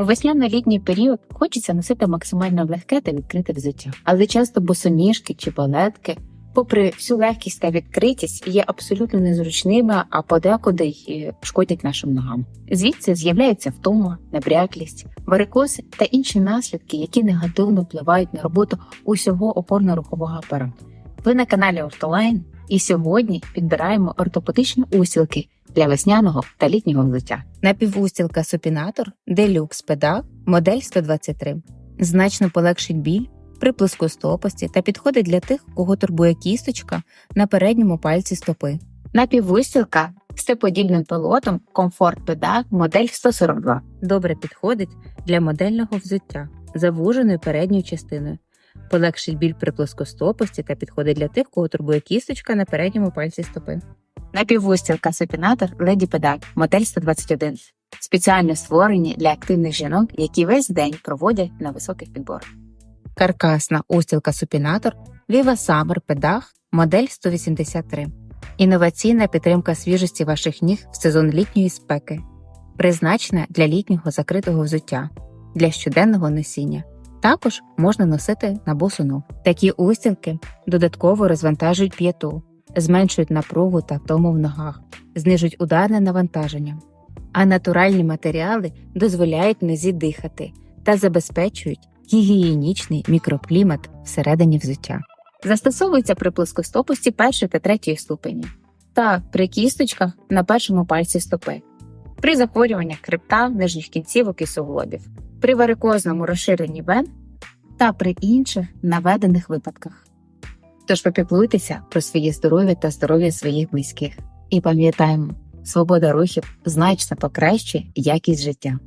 У весняно-літній період хочеться носити максимально легке та відкрите взуття, але часто босоніжки чи балетки, попри всю легкість та відкритість, є абсолютно незручними, а подекуди й шкодять нашим ногам. Звідси з'являється втома, набряклість, варикоз та інші наслідки, які негативно впливають на роботу усього опорно-рухового апарату. Ви на каналі Ортолайн, і сьогодні підбираємо ортопедичні устілки для весняного та літнього взуття. Напівустілка Супінатор Deluxe Pedal модель 123. Значно полегшить біль при плоскостопості та підходить для тих, кого турбує кісточка на передньому пальці стопи. Напіввистілка з типодібним пілотом Comfort Peda модель 142. Добре підходить для модельного взуття завуженою передньою частиною. Полегшить біль при плоскостопості та підходить для тих, кого турбує кісточка на передньому пальці стопи. Напіввустілка Супінатор Lady Peda модель 121. Спеціально створені для активних жінок, які весь день проводять на високих підборах. Каркасна устілка Супінатор Viva Summer Pedach модель 183. Інноваційна підтримка свіжості ваших ніг в сезон літньої спеки. Призначена для літнього закритого взуття, для щоденного носіння. Також можна носити на босу ногу. Такі устілки додатково розвантажують п'яту, зменшують напругу та втому в ногах, знижують ударне навантаження. А натуральні матеріали дозволяють нозі дихати та забезпечують гігієнічний мікроклімат всередині взуття. Застосовується при плоскостопості першої та третьої ступені та при кісточках на першому пальці стопи, при захворюваннях хребта, нижніх кінцівок і суглобів, при варикозному розширенні вен та при інших наведених випадках. Тож попіклуйтеся про своє здоров'я та здоров'я своїх близьких. І пам'ятаємо, свобода рухів значно покращує якість життя.